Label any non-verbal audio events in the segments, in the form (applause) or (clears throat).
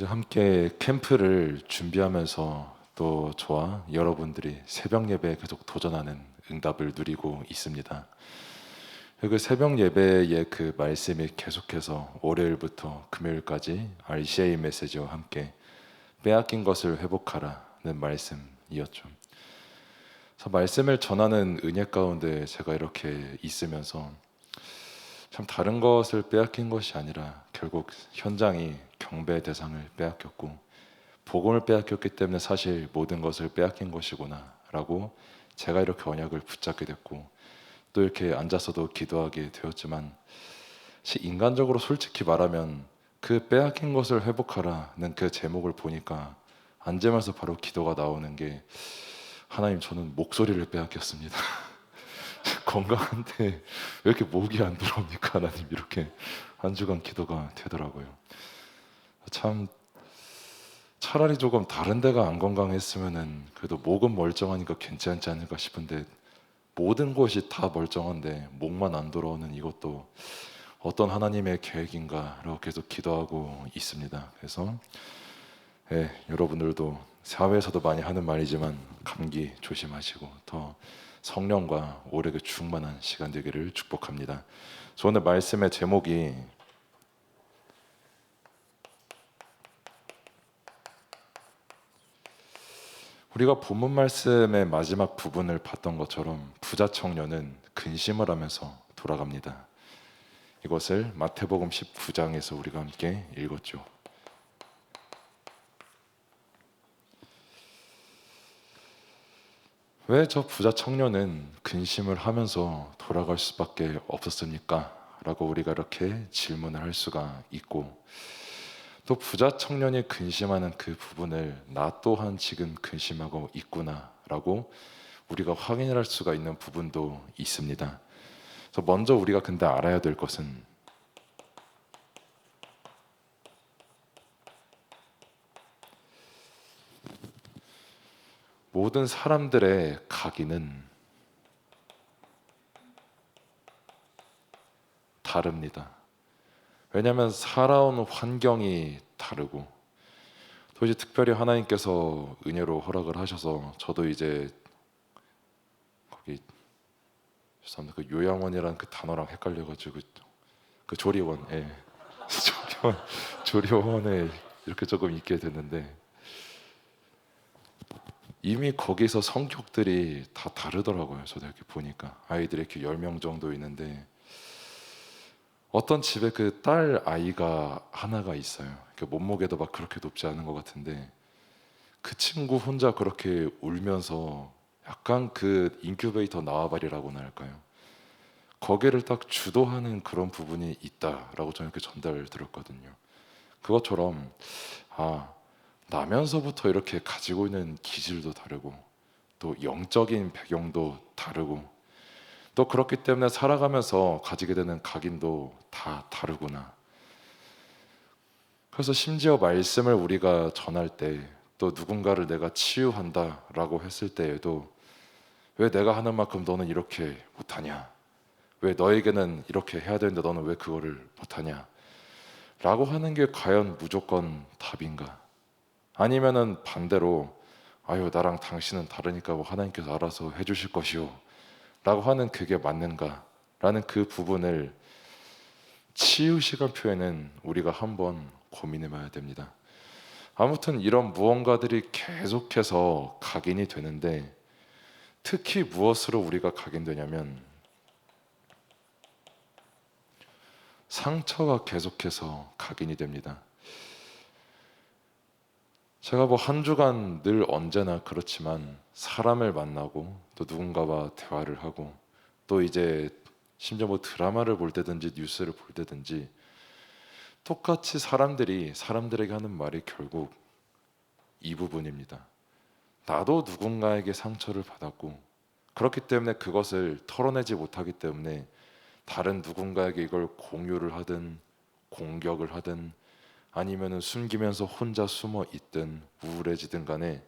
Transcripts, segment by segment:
이제 함께 캠프를 준비하면서 또 저와 여러분들이 새벽 예배에 계속 도전하는 응답을 누리고 있습니다. 그 새벽 예배의 그 말씀이 계속해서 월요일부터 금요일까지 RCA 메시지와 함께 빼앗긴 것을 회복하라는 말씀이었죠. 그래서 말씀을 전하는 은혜 가운데 제가 이렇게 있으면서 참 다른 것을 빼앗긴 것이 아니라 결국 현장이 경배 대상을 빼앗겼고 복음을 빼앗겼기 때문에 사실 모든 것을 빼앗긴 것이구나라고 제가 이렇게 언약을 붙잡게 됐고 또 이렇게 앉아서도 기도하게 되었지만 인간적으로 솔직히 말하면 그 빼앗긴 것을 회복하라는 그 제목을 보니까 앉으면서 바로 기도가 나오는 게 하나님 저는 목소리를 빼앗겼습니다. (laughs) 건강한데 왜 이렇게 목이 안 들어옵니까? 하나님 이렇게 한 주간 기도가 되더라고요. 참 차라리 조금 다른 데가 안 건강했으면은 그래도 목은 멀쩡하니까 괜찮지 않을까 싶은데 모든 것이 다 멀쩡한데 목만 안 돌아오는 이것도 어떤 하나님의 계획인가라고 계속 기도하고 있습니다. 그래서 예, 여러분들도 사회에서도 많이 하는 말이지만 감기 조심하시고 더 성령과 오래 그 충만한 시간 되기를 축복합니다. 저 오늘 말씀의 제목이 우리가 본문 말씀의 마지막 부분을 봤던 것처럼 부자 청년은 근심을 하면서 돌아갑니다. 이것을 마태복음 19장에서 우리가 함께 읽었죠. 왜 저 부자 청년은 근심을 하면서 돌아갈 수밖에 없었습니까? 라고 우리가 이렇게 질문을 할 수가 있고 또 부자 청년이 근심하는 그 부분을 나 또한 지금 근심하고 있구나라고 우리가 확인할 수가 있는 부분도 있습니다. 그래서 먼저 우리가 근데 알아야 될 것은 모든 사람들의 각인은 다릅니다. 왜냐하면 살아온 환경이 다르고 또 이제 특별히 하나님께서 은혜로 허락을 하셔서 저도 이제 거기 죄송합니다. 그 요양원이라는 그 단어랑 헷갈려가지고 그 조리원, 예, (laughs) 조리원, 조리원에 이렇게 조금 있게 됐는데 이미 거기서 성격들이 다 다르더라고요. 저도 이렇게 보니까 아이들이 이렇게 10명 정도 있는데 어떤 집에 그 딸 아이가 하나가 있어요. 그 몸무게도 막 그렇게 높지 않은 것 같은데 그 친구 혼자 그렇게 울면서 약간 그 인큐베이터 나와버리라고나 할까요? 거기를 딱 주도하는 그런 부분이 있다라고 저는 이렇게 전달을 들었거든요. 그것처럼 아 나면서부터 이렇게 가지고 있는 기질도 다르고 또 영적인 배경도 다르고 또 그렇기 때문에 살아가면서 가지게 되는 각인도 다 다르구나. 그래서 심지어 말씀을 우리가 전할 때 또 누군가를 내가 치유한다라고 했을 때에도 왜 내가 하는 만큼 너는 이렇게 못하냐? 왜 너에게는 이렇게 해야 되는데 너는 왜 그거를 못하냐? 라고 하는 게 과연 무조건 답인가? 아니면은 반대로 아유 나랑 당신은 다르니까 뭐 하나님께서 알아서 해주실 것이요 라고 하는 그게 맞는가? 라는 그 부분을 치유 시간표에는 우리가 한번 고민해 봐야 됩니다. 아무튼 이런 무언가들이 계속해서 각인이 되는데 특히 무엇으로 우리가 각인되냐면 상처가 계속해서 각인이 됩니다 제가 뭐 한 주간 늘 언제나 그렇지만 사람을 만나고 또 누군가와 대화를 하고 또 이제 심지어 뭐 드라마를 볼 때든지 뉴스를 볼 때든지 똑같이 사람들이 사람들에게 하는 말이 결국 이 부분입니다. 나도 누군가에게 상처를 받았고 그렇기 때문에 그것을 털어내지 못하기 때문에 다른 누군가에게 이걸 공유를 하든 공격을 하든 아니면은 숨기면서 혼자 숨어 있든 우울해지든 간에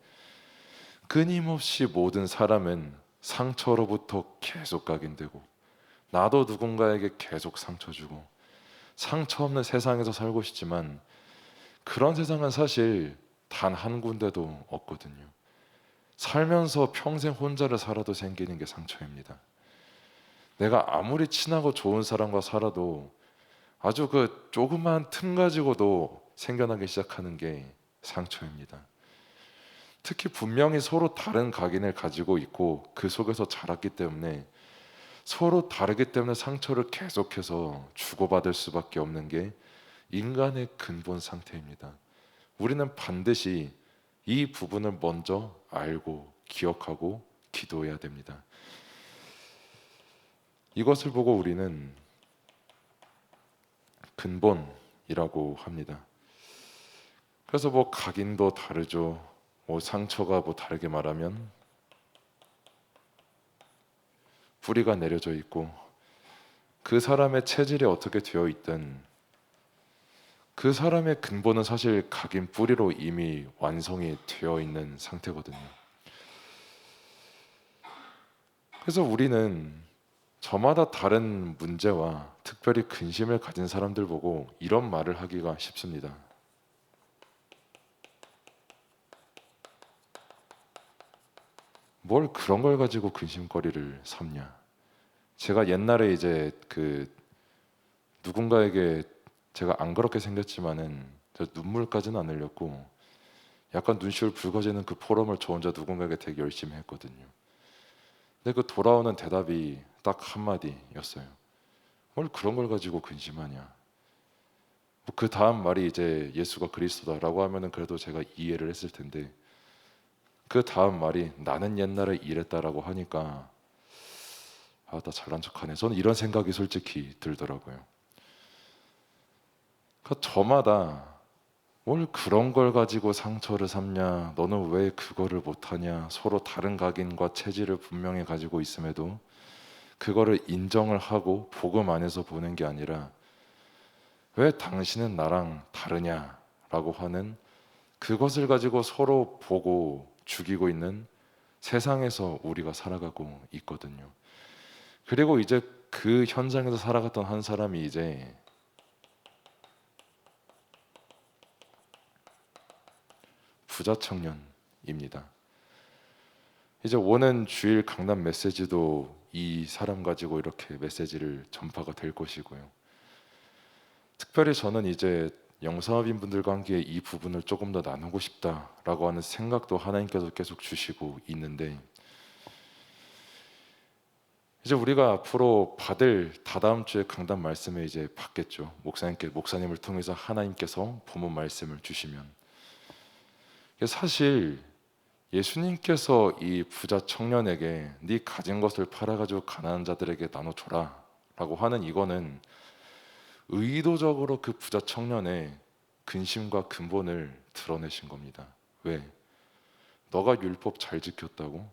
끊임없이 모든 사람은 상처로부터 계속 각인되고 나도 누군가에게 계속 상처 주고 상처 없는 세상에서 살고 싶지만 그런 세상은 사실 단 한 군데도 없거든요. 살면서 평생 혼자를 살아도 생기는 게 상처입니다. 내가 아무리 친하고 좋은 사람과 살아도 아주 그 조그만 틈 가지고도 생겨나기 시작하는 게 상처입니다. 특히 분명히 서로 다른 각인을 가지고 있고 그 속에서 자랐기 때문에 서로 다르기 때문에 상처를 계속해서 주고받을 수밖에 없는 게 인간의 근본 상태입니다. 우리는 반드시 이 부분을 먼저 알고 기억하고 기도해야 됩니다. 이것을 보고 우리는 근본이라고 합니다. 그래서 뭐 각인도 다르죠. 뭐 상처가 뭐 다르게 말하면 뿌리가 내려져 있고 그 사람의 체질이 어떻게 되어 있든 그 사람의 근본은 사실 각인 뿌리로 이미 완성이 되어 있는 상태거든요. 그래서 우리는 저마다 다른 문제와 특별히 근심을 가진 사람들 보고 이런 말을 하기가 쉽습니다. 뭘 그런 걸 가지고 근심거리를 삼냐? 제가 옛날에 이제 그 누군가에게 제가 안 그렇게 생겼지만은 저 눈물까지는 안 흘렸고 약간 눈시울 붉어지는 그 포럼을 저 혼자 누군가에게 되게 열심히 했거든요. 근데 그 돌아오는 대답이 딱 한마디였어요. 뭘 그런 걸 가지고 근심하냐? 그 다음 말이 이제 예수가 그리스도다라고 하면은 그래도 제가 이해를 했을 텐데 그 다음 말이 나는 옛날에 이랬다라고 하니까 아, 나 잘난 척하네. 저는 이런 생각이 솔직히 들더라고요. 그 저마다 뭘 그런 걸 가지고 상처를 삼냐? 너는 왜 그거를 못하냐? 서로 다른 각인과 체질을 분명히 가지고 있음에도 그거를 인정을 하고 복음 안에서 보는 게 아니라 왜 당신은 나랑 다르냐라고 하는 그것을 가지고 서로 보고 죽이고 있는 세상에서 우리가 살아가고 있거든요. 그리고 이제 그 현장에서 살아갔던 한 사람이 이제 부자 청년입니다. 이제 오는 주일 강남 메시지도 이 사람 가지고 이렇게 메시지를 전파가 될 것이고요. 특별히 저는 이제 영사업인 분들과 함께 이 부분을 조금 더 나누고 싶다라고 하는 생각도 하나님께서 계속 주시고 있는데 이제 우리가 앞으로 받을 다다음 주에 강단 말씀에 이제 받겠죠. 목사님께 목사님을 통해서 하나님께서 본문 말씀을 주시면 사실 예수님께서 이 부자 청년에게 네 가진 것을 팔아가지고 가난한 자들에게 나눠줘라라고 하는 이거는 의도적으로 그 부자 청년의 근심과 근본을 드러내신 겁니다. 왜? 너가 율법 잘 지켰다고?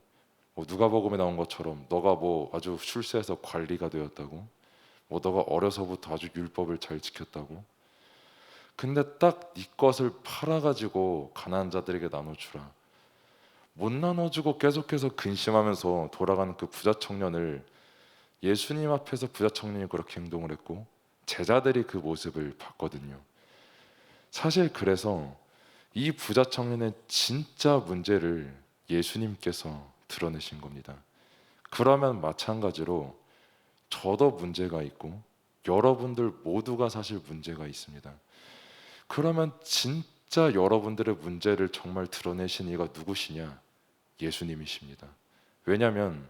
뭐 누가복음에 나온 것처럼 너가 뭐 아주 출세해서 관리가 되었다고? 뭐 너가 어려서부터 아주 율법을 잘 지켰다고? 근데 딱 네 것을 팔아가지고 가난한 자들에게 나눠주라. 못 나눠주고 계속해서 근심하면서 돌아가는 그 부자 청년을 예수님 앞에서 부자 청년이 그렇게 행동을 했고 제자들이 그 모습을 봤거든요. 사실 그래서 이 부자 청년의 진짜 문제를 예수님께서 드러내신 겁니다. 그러면 마찬가지로 저도 문제가 있고 여러분들 모두가 사실 문제가 있습니다. 그러면 진짜 여러분들의 문제를 정말 드러내신 이가 누구시냐? 예수님이십니다. 왜냐하면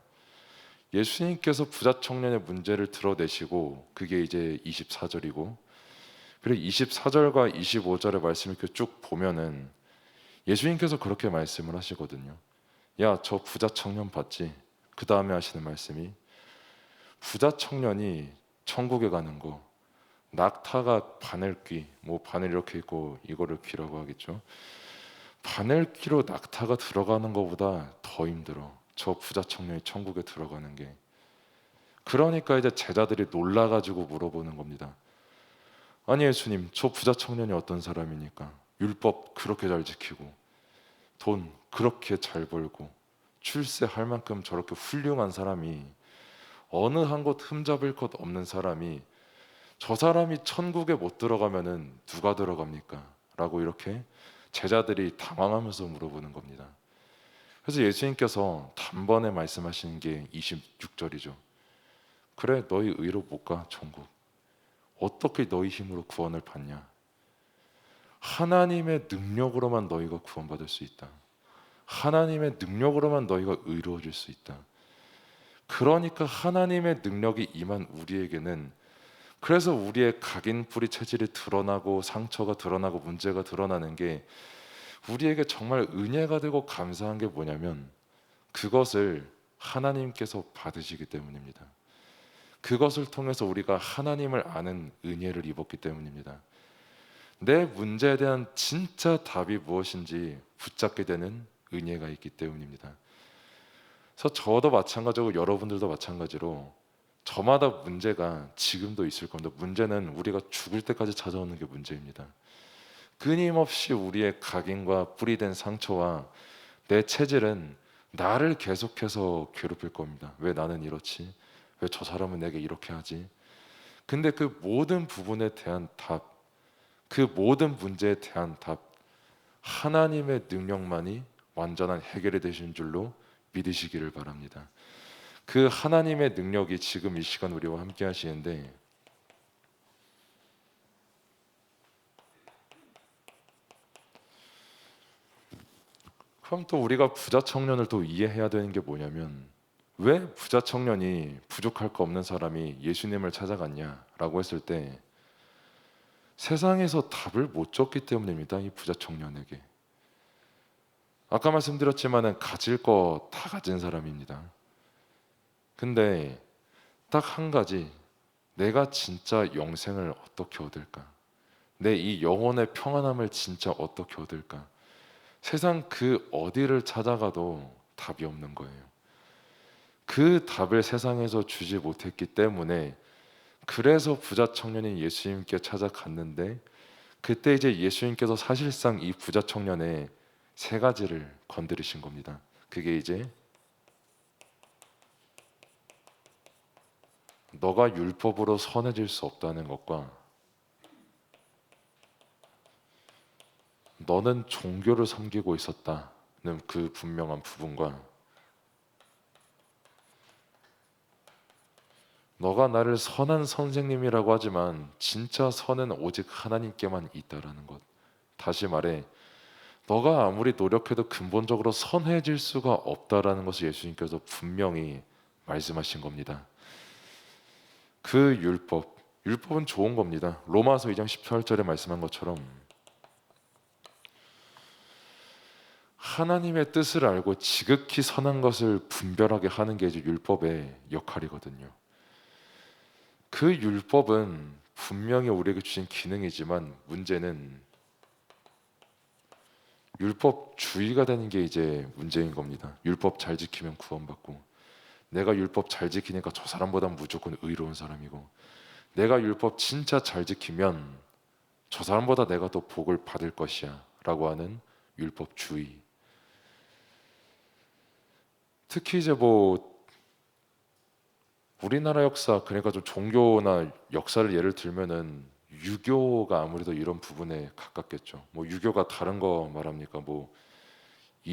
예수님께서 부자 청년의 문제를 드러내시고 그게 이제 24절이고 그리고 24절과 25절의 말씀을 이렇게 쭉 보면은 예수님께서 그렇게 말씀을 하시거든요. 야, 저 부자 청년 봤지? 그 다음에 하시는 말씀이 부자 청년이 천국에 가는 거 낙타가 바늘 귀, 뭐 바늘 이렇게 있고 이거를 귀라고 하겠죠. 바늘귀로 낙타가 들어가는 것보다 더 힘들어. 저 부자 청년이 천국에 들어가는 게. 그러니까 이제 제자들이 놀라가지고 물어보는 겁니다. 아니 예수님, 저 부자 청년이 어떤 사람이니까? 율법 그렇게 잘 지키고, 돈 그렇게 잘 벌고, 출세할 만큼 저렇게 훌륭한 사람이 어느 한 곳 흠잡을 것 없는 사람이 저 사람이 천국에 못 들어가면은 누가 들어갑니까? 라고 이렇게 제자들이 당황하면서 물어보는 겁니다. 그래서 예수님께서 단번에 말씀하시는 게 26절이죠. 그래 너희 의로 못 가 천국. 어떻게 너희 힘으로 구원을 받냐? 하나님의 능력으로만 너희가 구원받을 수 있다. 하나님의 능력으로만 너희가 의로워질 수 있다. 그러니까 하나님의 능력이 임한 우리에게는 그래서 우리의 각인 뿌리 체질이 드러나고 상처가 드러나고 문제가 드러나는 게 우리에게 정말 은혜가 되고 감사한 게 뭐냐면 그것을 하나님께서 받으시기 때문입니다. 그것을 통해서 우리가 하나님을 아는 은혜를 입었기 때문입니다. 내 문제에 대한 진짜 답이 무엇인지 붙잡게 되는 은혜가 있기 때문입니다. 그래서 저도 마찬가지고 여러분들도 마찬가지로 저마다 문제가 지금도 있을 겁니다. 문제는 우리가 죽을 때까지 찾아오는 게 문제입니다. 끊임없이 우리의 각인과 뿌리된 상처와 내 체질은 나를 계속해서 괴롭힐 겁니다. 왜 나는 이렇지? 왜 저 사람은 내게 이렇게 하지? 근데 그 모든 부분에 대한 답, 그 모든 문제에 대한 답, 하나님의 능력만이 완전한 해결이 되신 줄로 믿으시기를 바랍니다. 그 하나님의 능력이 지금 이 시간 우리와 함께 하시는데 그럼 또 우리가 부자 청년을 또 이해해야 되는 게 뭐냐면 왜 부자 청년이 부족할 거 없는 사람이 예수님을 찾아갔냐라고 했을 때 세상에서 답을 못 줬기 때문입니다. 이 부자 청년에게 아까 말씀드렸지만은 가질 거 다 가진 사람입니다. 근데 딱 한 가지 내가 진짜 영생을 어떻게 얻을까? 내 이 영혼의 평안함을 진짜 어떻게 얻을까? 세상 그 어디를 찾아가도 답이 없는 거예요. 그 답을 세상에서 주지 못했기 때문에 그래서 부자 청년인 예수님께 찾아갔는데 그때 이제 예수님께서 사실상 이 부자 청년의 세 가지를 건드리신 겁니다. 그게 이제 너가 율법으로 선해질 수 없다는 것과 너는 종교를 섬기고 있었다는 그 분명한 부분과 너가 나를 선한 선생님이라고 하지만 진짜 선은 오직 하나님께만 있다라는 것. 다시 말해 너가 아무리 노력해도 근본적으로 선해질 수가 없다라는 것을 예수님께서 분명히 말씀하신 겁니다. 그 율법, 율법은 좋은 겁니다. 로마서 2장 18절에 말씀한 것처럼 하나님의 뜻을 알고 지극히 선한 것을 분별하게 하는 게 이제 율법의 역할이거든요. 그 율법은 분명히 우리에게 주신 기능이지만 문제는 율법 주의가 되는 게 이제 문제인 겁니다. 율법 잘 지키면 구원받고 내가 율법 잘 지키니까 저 사람보다 무조건 의로운 사람이고 내가 율법 진짜 잘 지키면 저 사람보다 내가 더 복을 받을 것이야 라고 하는 율법 주의 특히 이제 뭐 우리나라 역사 그러니까 좀 종교나 역사를 예를 들면은 유교가 아무래도 이런 부분에 가깝겠죠. 뭐 유교가 다른 거 말합니까? 뭐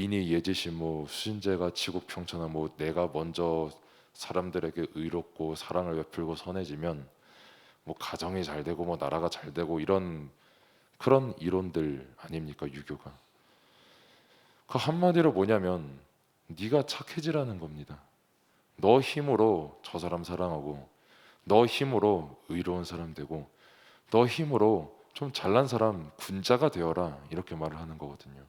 예지시 뭐 수신제가 지국평천하 뭐 내가 먼저 사람들에게 의롭고 사랑을 베풀고 선해지면 뭐 가정이 잘 되고 뭐 나라가 잘 되고 이런 그런 이론들 아닙니까 유교가 그 한마디로 뭐냐면 네가 착해지라는 겁니다. 너 힘으로 저 사람 사랑하고 너 힘으로 의로운 사람 되고 너 힘으로 좀 잘난 사람 군자가 되어라 이렇게 말을 하는 거거든요.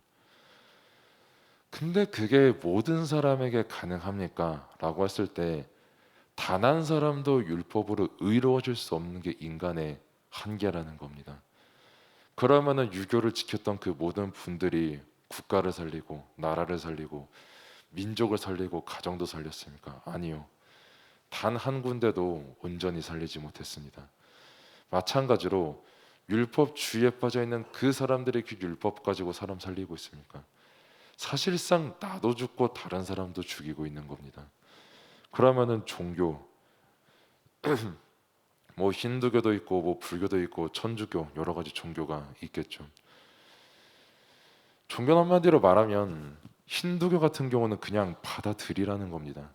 근데 그게 모든 사람에게 가능합니까? 라고 했을 때 단 한 사람도 율법으로 의로워질 수 없는 게 인간의 한계라는 겁니다. 그러면은 유교를 지켰던 그 모든 분들이 국가를 살리고 나라를 살리고 민족을 살리고 가정도 살렸습니까? 아니요. 단 한 군데도 온전히 살리지 못했습니다. 마찬가지로 율법주의에 빠져 있는 그 사람들의 그 율법 가지고 사람 살리고 있습니까? 사실상 나도 죽고 다른 사람도 죽이고 있는 겁니다. 그러면은 종교 (clears throat) 뭐 힌두교도 있고 뭐 불교도 있고 천주교 여러 가지 종교가 있겠죠. 종교 한마디로 말하면 힌두교 같은 경우는 그냥 받아들이라는 겁니다.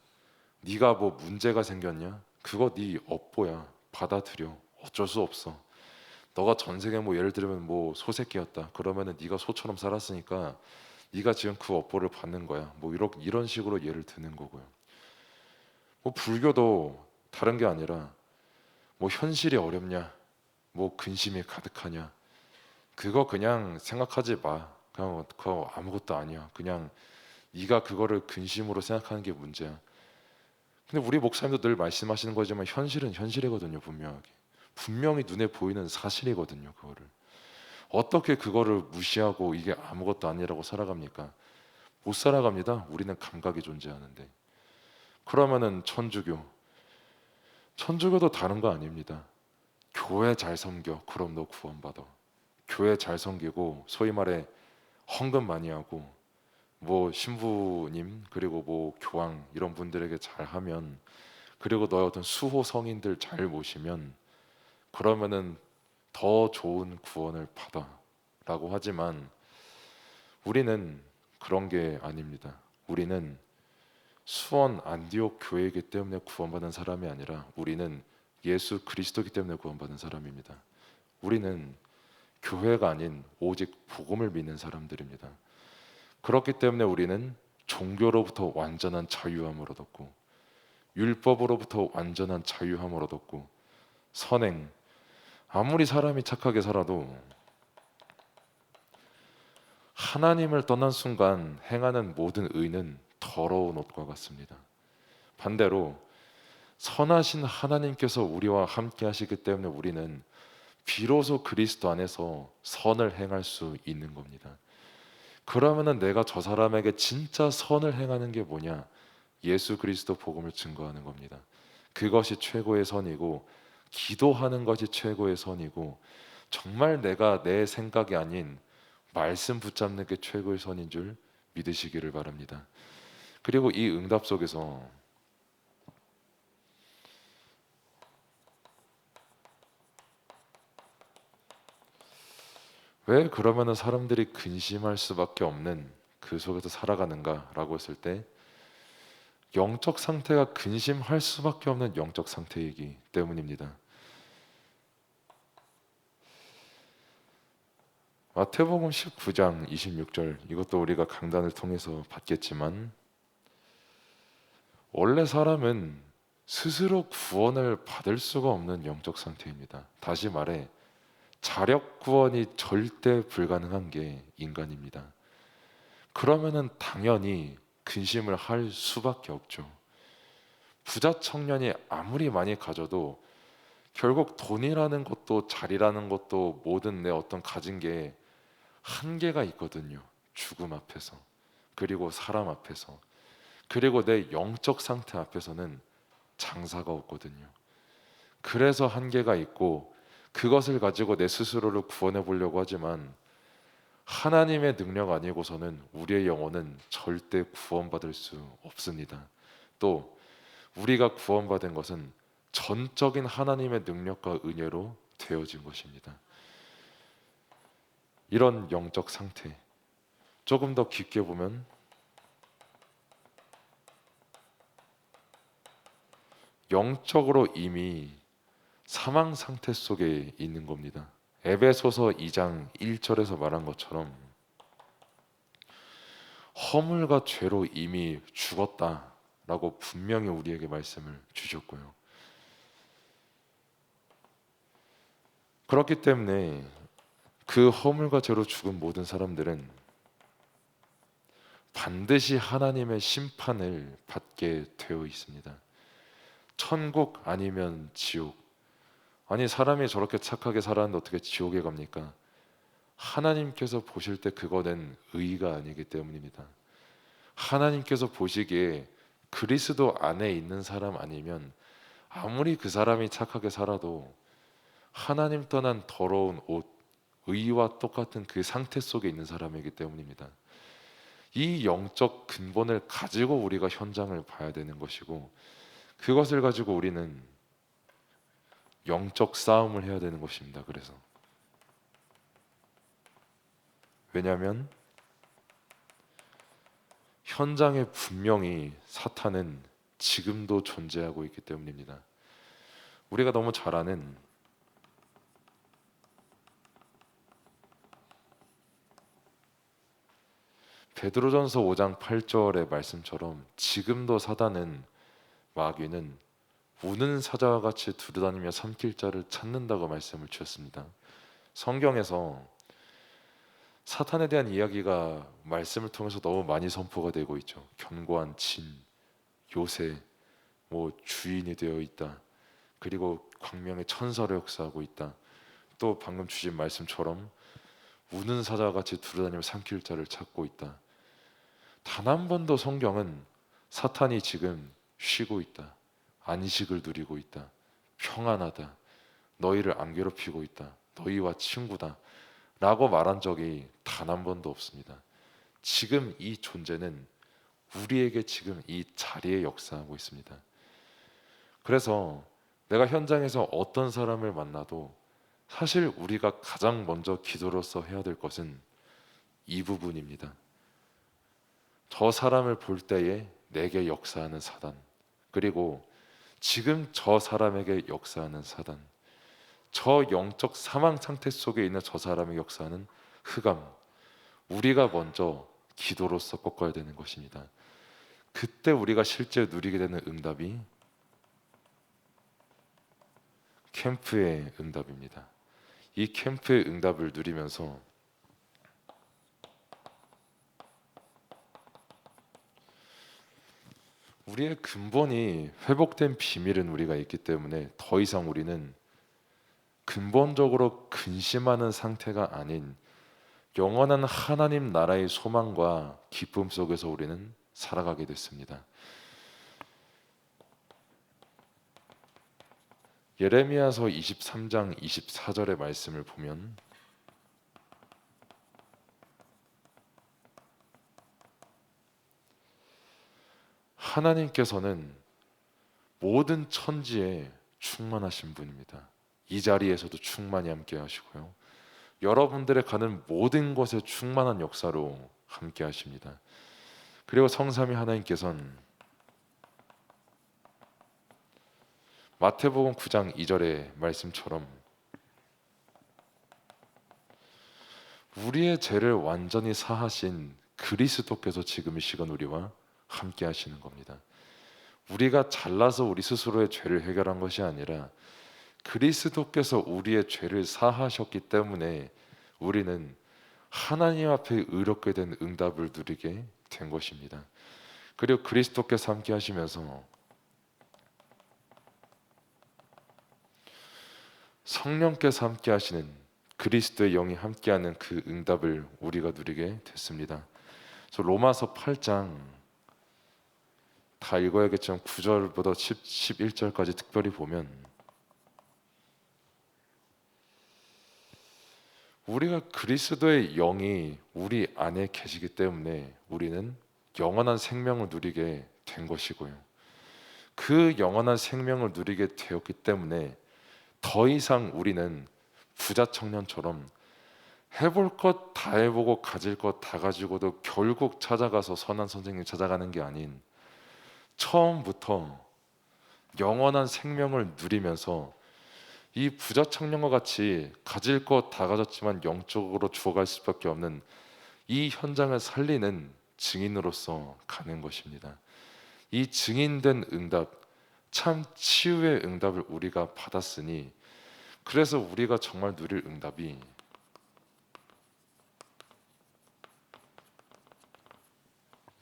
네가 뭐 문제가 생겼냐? 그거 네 업보야. 받아들여. 어쩔 수 없어. 너가 전생에 뭐 예를 들면 뭐 소새끼였다. 그러면은 네가 소처럼 살았으니까 네가 지금 그 업보를 받는 거야. 뭐 이런 이런 식으로 예를 드는 거고요. 뭐 불교도 다른 게 아니라 뭐 현실이 어렵냐, 뭐 근심이 가득하냐, 그거 그냥 생각하지 마. 그냥 그거 아무것도 아니야. 그냥 네가 그거를 근심으로 생각하는 게 문제야. 근데 우리 목사님도 늘 말씀하시는 거지만 현실은 현실이거든요, 분명하게. 분명히 눈에 보이는 사실이거든요, 그거를. 어떻게 그거를 무시하고 이게 아무것도 아니라고 살아갑니까? 못 살아갑니다. 우리는 감각이 존재하는데. 그러면은 천주교. 천주교도 다른 거 아닙니다. 교회 잘 섬겨. 그럼 너 구원받아. 교회 잘 섬기고 소위 말해 헌금 많이 하고 뭐 신부님 그리고 뭐 교황 이런 분들에게 잘 하면 그리고 너의 어떤 수호 성인들 잘 모시면 그러면은 더 좋은 구원을 받아라고 하지만 우리는 그런 게 아닙니다. 우리는 수원 안디옥 교회이기 때문에 구원받은 사람이 아니라 우리는 예수 그리스도이기 때문에 구원받은 사람입니다. 우리는 교회가 아닌 오직 복음을 믿는 사람들입니다. 그렇기 때문에 우리는 종교로부터 완전한 자유함을 얻었고 율법으로부터 완전한 자유함을 얻었고 선행 아무리 사람이 착하게 살아도 하나님을 떠난 순간 행하는 모든 의는 더러운 옷과 같습니다. 반대로 선하신 하나님께서 우리와 함께 하시기 때문에 우리는 비로소 그리스도 안에서 선을 행할 수 있는 겁니다. 그러면은 내가 저 사람에게 진짜 선을 행하는 게 뭐냐? 예수 그리스도 복음을 증거하는 겁니다. 그것이 최고의 선이고 기도하는 것이 최고의 선이고 정말 내가 내 생각이 아닌 말씀 붙잡는 게 최고의 선인 줄 믿으시기를 바랍니다. 그리고 이 응답 속에서 왜 그러면은 사람들이 근심할 수밖에 없는 그 속에서 살아가는가라고 했을 때 영적 상태가 근심할 수밖에 없는 영적 상태이기 때문입니다. 마태복음 19장 26절 이것도 우리가 강단을 통해서 봤겠지만 원래 사람은 스스로 구원을 받을 수가 없는 영적 상태입니다. 다시 말해 자력 구원이 절대 불가능한 게 인간입니다. 그러면은 당연히 근심을 할 수밖에 없죠. 부자 청년이 아무리 많이 가져도 결국 돈이라는 것도 자리라는 것도 모든 내 어떤 가진 게 한계가 있거든요. 죽음 앞에서 그리고 사람 앞에서 그리고 내 영적 상태 앞에서는 장사가 없거든요. 그래서 한계가 있고 그것을 가지고 내 스스로를 구원해 보려고 하지만 하나님의 능력 아니고서는 우리의 영혼은 절대 구원받을 수 없습니다. 또 우리가 구원받은 것은 전적인 하나님의 능력과 은혜로 되어진 것입니다. 이런 영적 상태 조금 더 깊게 보면 영적으로 이미 사망 상태 속에 있는 겁니다. 에베소서 2장 1절에서 말한 것처럼 허물과 죄로 이미 죽었다라고 분명히 우리에게 말씀을 주셨고요. 그렇기 때문에 그 허물과 죄로 죽은 모든 사람들은 반드시 하나님의 심판을 받게 되어 있습니다. 천국 아니면 지옥, 아니 사람이 저렇게 착하게 살았는데 어떻게 지옥에 갑니까? 하나님께서 보실 때 그거는 의가 아니기 때문입니다. 하나님께서 보시기에 그리스도 안에 있는 사람 아니면 아무리 그 사람이 착하게 살아도 하나님 떠난 더러운 옷, 의와 똑같은 그 상태 속에 있는 사람이기 때문입니다. 이 영적 근본을 가지고 우리가 현장을 봐야 되는 것이고 그것을 가지고 우리는 영적 싸움을 해야 되는 것입니다. 그래서 왜냐하면 현장에 분명히 사탄은 지금도 존재하고 있기 때문입니다. 우리가 너무 잘 아는 베드로전서 5장 8절의 말씀처럼 지금도 사단은 마귀는 우는 사자와 같이 두루다니며 삼킬 자를 찾는다고 말씀을 주셨습니다. 성경에서 사탄에 대한 이야기가 말씀을 통해서 너무 많이 선포가 되고 있죠. 견고한 진, 요새, 뭐 주인이 되어 있다. 그리고 광명의 천사로 역사하고 있다. 또 방금 주신 말씀처럼 우는 사자와 같이 두루다니며 삼킬 자를 찾고 있다. 단 한 번도 성경은 사탄이 지금 쉬고 있다. 안식을 누리고 있다. 평안하다. 너희를 안 괴롭히고 있다. 너희와 친구다. 라고 말한 적이 단 한 번도 없습니다. 지금 이 존재는 우리에게 지금 이 자리에 역사하고 있습니다. 그래서 내가 현장에서 어떤 사람을 만나도 사실 우리가 가장 먼저 기도로서 해야 될 것은 이 부분입니다. 저 사람을 볼 때에 내게 역사하는 사단, 그리고 지금 저 사람에게 역사하는 사단, 저 영적 사망 상태 속에 있는 저 사람의 역사는 흑암. 우리가 먼저 기도로서 꺾어야 되는 것입니다. 그때 우리가 실제 누리게 되는 응답이 캠프의 응답입니다. 이 캠프의 응답을 누리면서 우리의 근본이 회복된 비밀은 우리가 있기 때문에 더 이상 우리는 근본적으로 근심하는 상태가 아닌 영원한 하나님 나라의 소망과 기쁨 속에서 우리는 살아가게 됐습니다. 예레미야서 23장 24절의 말씀을 보면 하나님께서는 모든 천지에 충만하신 분입니다. 이 자리에서도 충만히 함께 하시고요. 여러분들의 가는 모든 것에 충만한 역사로 함께 하십니다. 그리고 성삼위 하나님께서는 마태복음 9장 2절의 말씀처럼 우리의 죄를 완전히 사하신 그리스도께서 지금 이 시간 우리와 함께 하시는 겁니다. 우리가 잘나서 우리 스스로의 죄를 해결한 것이 아니라 그리스도께서 우리의 죄를 사하셨기 때문에 우리는 하나님 앞에 의롭게 된 응답을 누리게 된 것입니다. 그리고 그리스도께서 함께 하시면서 성령께서 함께 하시는 그리스도의 영이 함께하는 그 응답을 우리가 누리게 됐습니다. 그래서 로마서 8장 다 읽어야겠지만 9절부터 10, 11절까지 특별히 보면 우리가 그리스도의 영이 우리 안에 계시기 때문에 우리는 영원한 생명을 누리게 된 것이고요. 그 영원한 생명을 누리게 되었기 때문에 더 이상 우리는 부자 청년처럼 해볼 것 다 해보고 가질 것 다 가지고도 결국 찾아가서 선한 선생님 찾아가는 게 아닌 처음부터 영원한 생명을 누리면서 이 부자 청년과 같이 가질 것 다 가졌지만 영적으로 죽어갈 수밖에 없는 이 현장을 살리는 증인으로서 가는 것입니다. 이 증인된 응답, 참 치유의 응답을 우리가 받았으니 그래서 우리가 정말 누릴 응답이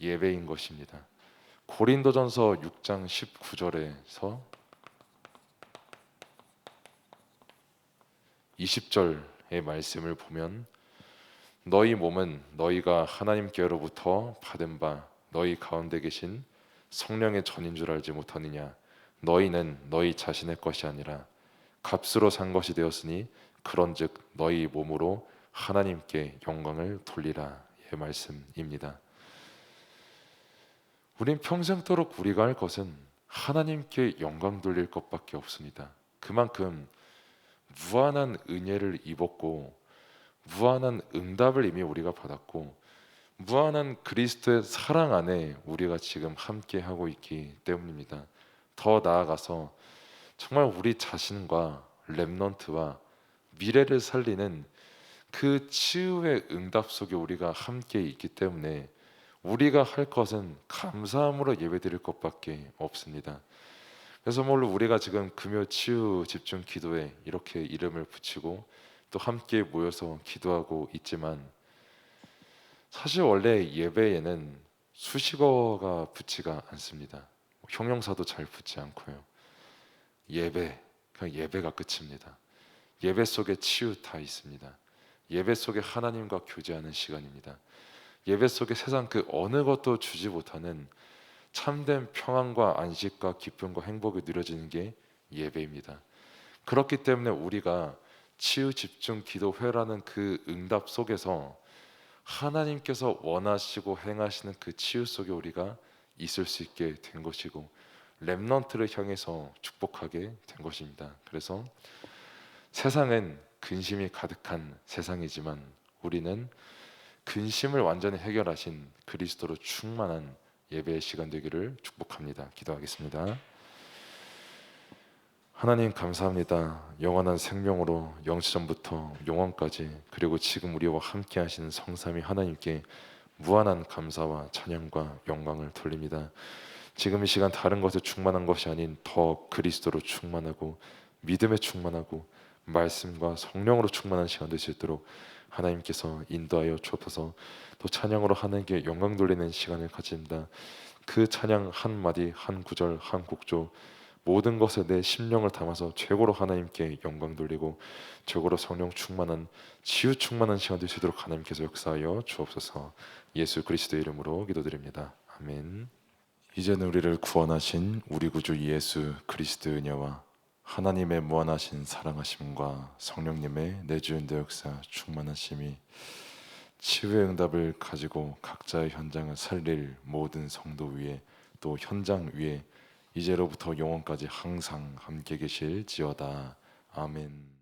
예배인 것입니다. 고린도전서 6장 19절에서 20절의 말씀을 보면 너희 몸은 너희가 하나님께로부터 받은 바 너희 가운데 계신 성령의 전인 줄 알지 못하느냐 너희는 너희 자신의 것이 아니라 값으로 산 것이 되었으니 그런즉 너희 몸으로 하나님께 영광을 돌리라 의 말씀입니다. 우린 평생도록 우리가 할 것은 하나님께 영광 돌릴 것밖에 없습니다. 그만큼 무한한 은혜를 입었고 무한한 응답을 이미 우리가 받았고 무한한 그리스도의 사랑 안에 우리가 지금 함께 하고 있기 때문입니다. 더 나아가서 정말 우리 자신과 렘넌트와 미래를 살리는 그 치유의 응답 속에 우리가 함께 있기 때문에 우리가 할 것은 감사함으로 예배드릴 것밖에 없습니다. 그래서 물론 우리가 지금 금요 치유 집중 기도에 이렇게 이름을 붙이고 또 함께 모여서 기도하고 있지만 사실 원래 예배에는 수식어가 붙지가 않습니다. 형용사도 잘 붙지 않고요. 예배, 그냥 예배가 끝입니다. 예배 속에 치유 다 있습니다. 예배 속에 하나님과 교제하는 시간입니다. 예배 속에 세상 그 어느 것도 주지 못하는 참된 평안과 안식과 기쁨과 행복이 누려지는 게 예배입니다. 그렇기 때문에 우리가 치유 집중 기도 회라는 그 응답 속에서 하나님께서 원하시고 행하시는 그 치유 속에 우리가 있을 수 있게 된 것이고 렘넌트를 향해서 축복하게 된 것입니다. 그래서 세상은 근심이 가득한 세상이지만 우리는 근심을 완전히 해결하신 그리스도로 충만한 예배의 시간 되기를 축복합니다. 기도하겠습니다. 하나님 감사합니다. 영원한 생명으로 영시전부터 영원까지 그리고 지금 우리와 함께 하시는 성삼위 하나님께 무한한 감사와 찬양과 영광을 돌립니다. 지금 이 시간 다른 것에 충만한 것이 아닌 더 그리스도로 충만하고 믿음에 충만하고 말씀과 성령으로 충만한 시간 될 수 있도록 하나님께서 인도하여 주옵소서 또 찬양으로 하나님께 영광 돌리는 시간을 가집니다. 그 찬양 한 마디 한 구절 한 곡조 모든 것에 내 심령을 담아서 최고로 하나님께 영광 돌리고 최고로 성령 충만한 치유 충만한 시간 있도록 하나님께서 역사하여 주옵소서 예수 그리스도의 이름으로 기도드립니다. 아멘. 이제는 우리를 구원하신 우리 구주 예수 그리스도 은혜와 하나님의 무한하신 사랑하심과 성령님의 내주인도 역사 충만하심이 치유의 응답을 가지고 각자의 현장을 살릴 모든 성도 위에 또 현장 위에 이제로부터 영원까지 항상 함께 계실 지어다 아멘.